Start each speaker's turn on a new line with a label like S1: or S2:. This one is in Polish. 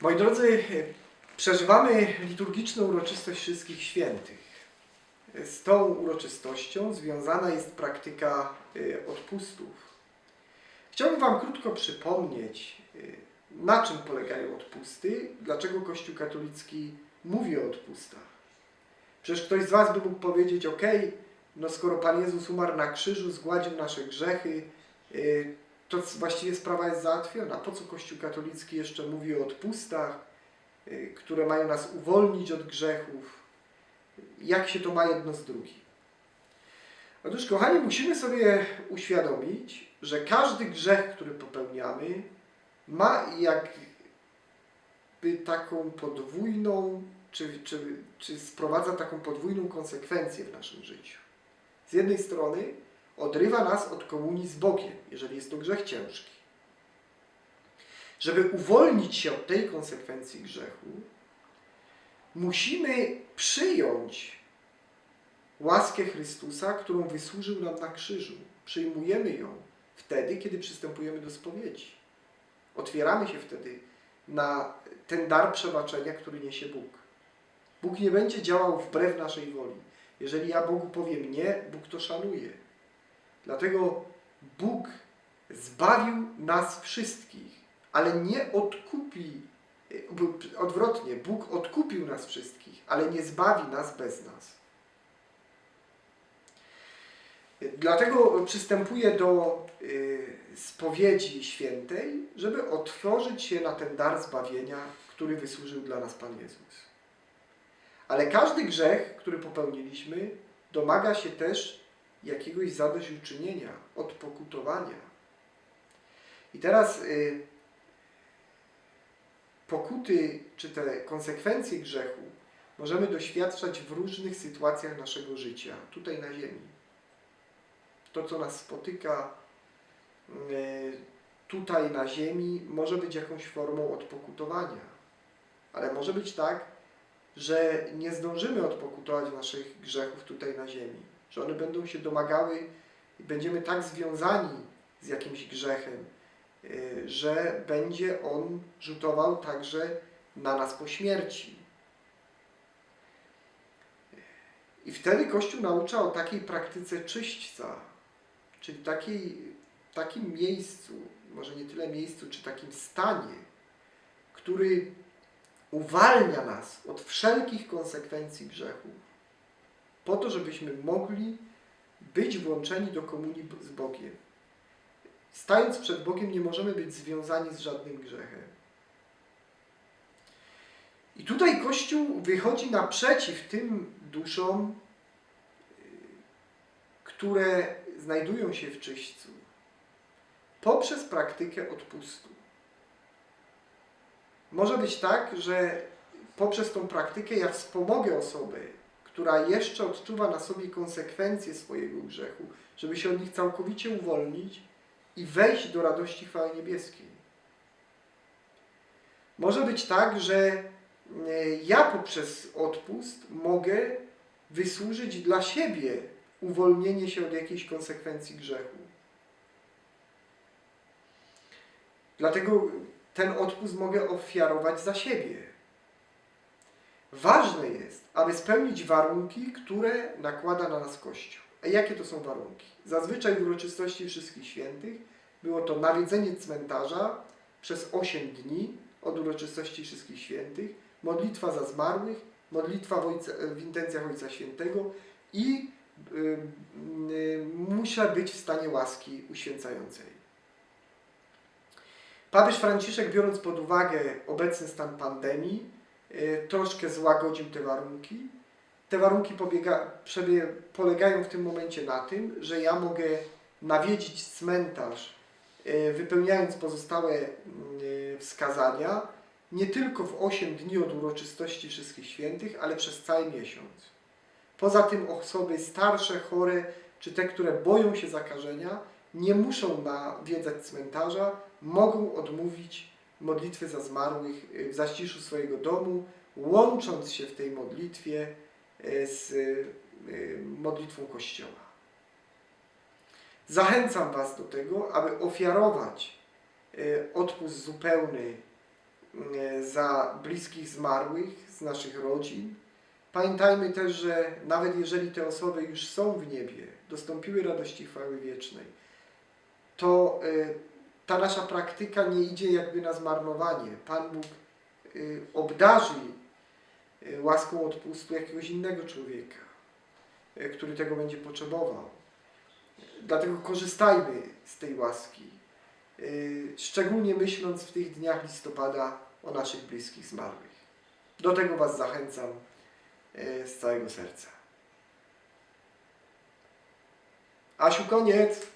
S1: Moi drodzy, przeżywamy liturgiczną uroczystość wszystkich świętych. Z tą uroczystością związana jest praktyka y, odpustów. Chciałbym Wam krótko przypomnieć, y, na czym polegają odpusty, dlaczego Kościół katolicki mówi o odpustach. Przecież ktoś z Was by mógł powiedzieć, ok, no skoro Pan Jezus umarł na krzyżu, zgładził nasze grzechy, y, to właściwie sprawa jest załatwiona. Po co Kościół katolicki jeszcze mówi o odpustach, y, które mają nas uwolnić od grzechów? Jak się to ma jedno z drugim? Otóż, kochani, musimy sobie uświadomić, że każdy grzech, który popełniamy, ma jakby taką podwójną, czy, czy, czy sprowadza taką podwójną konsekwencję w naszym życiu. Z jednej strony odrywa nas od komunii z Bogiem, jeżeli jest to grzech ciężki. Żeby uwolnić się od tej konsekwencji grzechu, musimy przyjąć łaskę Chrystusa, którą wysłużył nam na krzyżu. Przyjmujemy ją wtedy, kiedy przystępujemy do spowiedzi. Otwieramy się wtedy na ten dar przebaczenia, który niesie Bóg. Bóg nie będzie działał wbrew naszej woli. Jeżeli ja Bogu powiem nie, Bóg to szanuje. Dlatego Bóg zbawił nas wszystkich, ale nie odkupi, odwrotnie, Bóg odkupił nas wszystkich, ale nie zbawi nas bez nas. Dlatego przystępuję do y, spowiedzi świętej, żeby otworzyć się na ten dar zbawienia, który wysłużył dla nas Pan Jezus. Ale każdy grzech, który popełniliśmy, domaga się też jakiegoś zadośćuczynienia, odpokutowania. I teraz y, pokuty, czy te konsekwencje grzechu możemy doświadczać w różnych sytuacjach naszego życia, tutaj na ziemi. To, co nas spotyka y, tutaj na ziemi, może być jakąś formą odpokutowania. Ale może być tak, że nie zdążymy odpokutować naszych grzechów tutaj na ziemi, że one będą się domagały i będziemy tak związani z jakimś grzechem, y, że będzie on rzutował także na nas po śmierci. I wtedy Kościół naucza o takiej praktyce czyśćca, czyli takiej, takim miejscu, może nie tyle miejscu, czy takim stanie, który uwalnia nas od wszelkich konsekwencji grzechu, po to, żebyśmy mogli być włączeni do komunii z Bogiem. Stając przed Bogiem, nie możemy być związani z żadnym grzechem. I tutaj Kościół wychodzi naprzeciw tym duszom, które znajdują się w czyśćcu, poprzez praktykę odpustu. Może być tak, że poprzez tą praktykę ja wspomogę osobę, która jeszcze odczuwa na sobie konsekwencje swojego grzechu, żeby się od nich całkowicie uwolnić i wejść do radości chwały niebieskiej. Może być tak, że e, ja poprzez odpust mogę wysłużyć dla siebie uwolnienie się od jakiejś konsekwencji grzechu. Dlatego ten odpust mogę ofiarować za siebie. Ważne jest, aby spełnić warunki, które nakłada na nas Kościół. A jakie to są warunki? Zazwyczaj w uroczystości Wszystkich Świętych było to nawiedzenie cmentarza przez 8 dni od uroczystości Wszystkich Świętych, modlitwa za zmarłych, modlitwa w, Ojca, w intencjach Ojca Świętego i y, y, muszę być w stanie łaski uświęcającej. Papież Franciszek, biorąc pod uwagę obecny stan pandemii, troszkę złagodził te warunki. Te warunki pobiega, przebie, polegają w tym momencie na tym, że ja mogę nawiedzić cmentarz, y, wypełniając pozostałe y, wskazania, nie tylko w 8 dni od uroczystości Wszystkich Świętych, ale przez cały miesiąc. Poza tym osoby starsze, chore, czy te, które boją się zakażenia, nie muszą nawiedzać cmentarza, mogą odmówić modlitwy za zmarłych w zaciszu swojego domu, łącząc się w tej modlitwie e, z e, modlitwą Kościoła. Zachęcam Was do tego, aby ofiarować odpust zupełny za bliskich zmarłych z naszych rodzin. Pamiętajmy też, że nawet jeżeli te osoby już są w niebie, dostąpiły radości chwały wiecznej, to ta nasza praktyka nie idzie jakby na zmarnowanie. Pan Bóg e, obdarzy e, łaską odpustu jakiegoś innego człowieka, e, który tego będzie potrzebował. Dlatego korzystajmy z tej łaski, y, szczególnie myśląc w tych dniach listopada o naszych bliskich zmarłych. Do tego Was zachęcam y, z całego serca. Asiu, koniec!